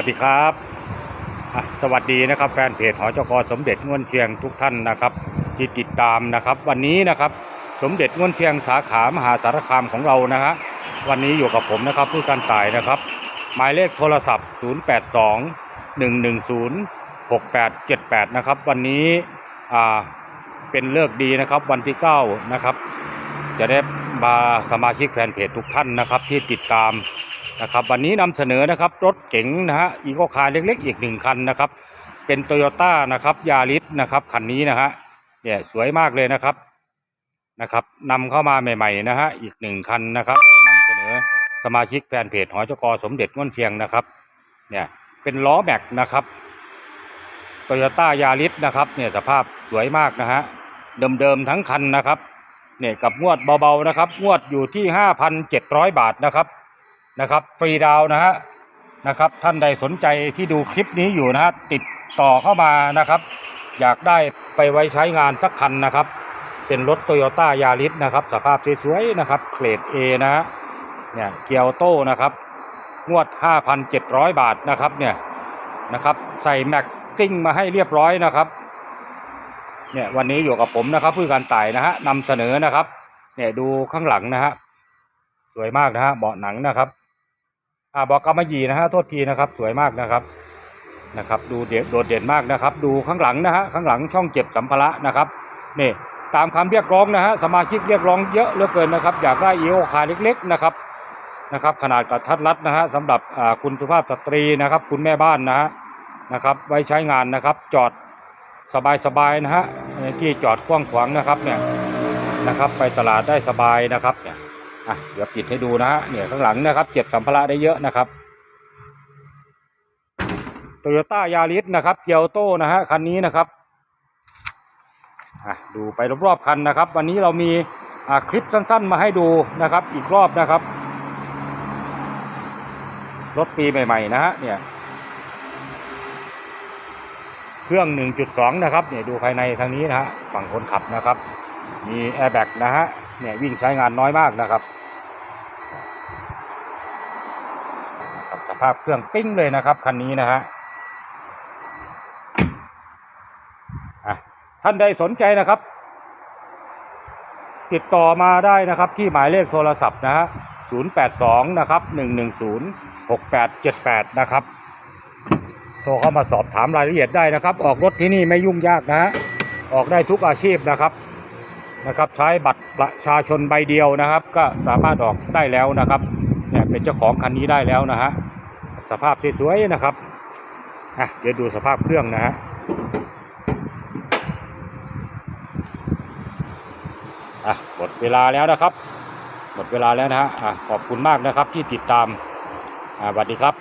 วัสดีครับสวัสดีนะครับแฟนเพจหอจกสมเด็จงวนเชียงทุกท่านนะครับ ที่ติดตามนะครับ วันนี้นะครับสมเด็จงวนเชียงสาขามหาสารคามของเรานะฮะวันนี้อยู่กับผมนะครับผู้การต่ายนะครับ หมายเลขโทรศัพท์ 082 110 6878 นะครับ วันนี้อ่าเป็นเลิกดีนะครับวันที่9นะครับจะได้มาสมาชิกแฟนเพจทุกท่านนะครับที่ติดตาม นะครับวันนี้นำเสนอนะครับรถเก๋งนะฮะอีโคคาร์เล็กๆ อีกหนึ่งคันนะครับ เป็นโตโยต้านะครับยาริสนะครับคันนี้นะฮะเนี่ยสวยมากเลยนะครับนะครับนำเข้ามาใหม่ๆนะฮะอีกหนึ่งคันนะครับนำเสนอสมาชิกแฟนเพจหอจกสมเด็จง่วนเชียงนะครับเนี่ยเป็นล้อแม็กนะครับโตโยต้ายาริสนะครับเนี่ยสภาพสวยมากนะฮะเดิมๆทั้งคันนะครับเนี่ยกับงวดเบาๆนะครับ งวดอยู่ที่ 5,700 บาทนะครับ นะครับ ฟรีดาวนะฮะนะครับ ท่านใดสนใจที่ดูคลิปนี้อยู่นะฮะติดต่อเข้ามานะครับ อยากได้ไปไว้ใช้งานสักคันนะครับ เป็นรถโตโยต้ายาริสนะครับ สภาพสวยๆนะครับเกรด A นะฮะเนี่ยเกียวโต้นะครับงวด 5,700 บาทนะครับเนี่ยนะครับ ใส่แม็กซิ่งมาให้เรียบร้อยนะครับเนี่ยวันนี้อยู่กับผมนะครับผู้การต่ายนะฮะนำเสนอนะครับเนี่ยดูข้างหลังนะฮะสวยมากนะฮะเบาะหนังนะครับ อ่าบาะกำมะหยี่นะฮะโทษทีนะครับสวยมากนะครับนะครับดูเดโดดเด่นมากนะครับ ดูข้างหลังนะฮะข้างหลังช่องเก็บสัมภาระนะครับนี่ตามคำเรียกร้องนะฮะสมาชิกเรียกร้องเยอะเหลือเกินนะครับ อยากได้เอโอคาเล็กๆนะครับนะครับ ขนาดกระทัดรัดนะฮะสำหรับอ่าคุณสุภาพสตรีนะครับ คุณแม่บ้านนะฮะนะครับ ไว้ใช้งานนะครับ จอดสบายๆนะฮะที่จอดกว้างขวางนะครับเนี่ยนะครับ ไปตลาดได้สบายนะครับเนี่ย อะเดี๋ยวปิดให้ดูนะฮะเนี่ยข้างหลังนะครับ เก็บสัมภาระได้เยอะนะครับโตโยต้ายาริสนะครับเกียวโต้นะฮะคันนี้นะครับอะดูไปรอบๆคันนะครับ วันนี้เรามีอ่าคลิปสั้นๆ มาให้ดูนะครับ อีกรอบนะครับ รถปีใหม่ๆนะฮะเนี่ยเครื่อง 1.2 นะครับเนี่ยดูภายในทางนี้นะฮะฝั่งคนขับนะครับ มีแอร์แบ็กนะฮะเนี่ยวิ่งใช้งานน้อยมากนะครับครับส ภาพเครื่องปิ้งเลยนะครับคันนี้นะฮะท่านใดสนใจนะครับ ติดต่อมาได้นะครับที่หมายเลขโทรศัพท์นะฮะ082 นะครับ 110 6878 นะครับ โทรเข้ามาสอบถามรายละเอียดได้นะครับ ออกรถที่นี่ไม่ยุ่งยากนะฮะออกได้ทุกอาชีพนะครับนะครับใช้บัตรประชาชนใบเดียวนะครับ ก็สามารถออกได้แล้วนะครับเนี่ยเป็นเจ้าของคันนี้ได้แล้วนะฮะ สภาพสวยๆนะครับอะเดี๋ยวดูสภาพเครื่องนะฮะอะหมดเวลาแล้วนะครับ หมดเวลาแล้วนะฮะอะขอบคุณมากนะครับที่ติดตามอ่าสวัสดีครับ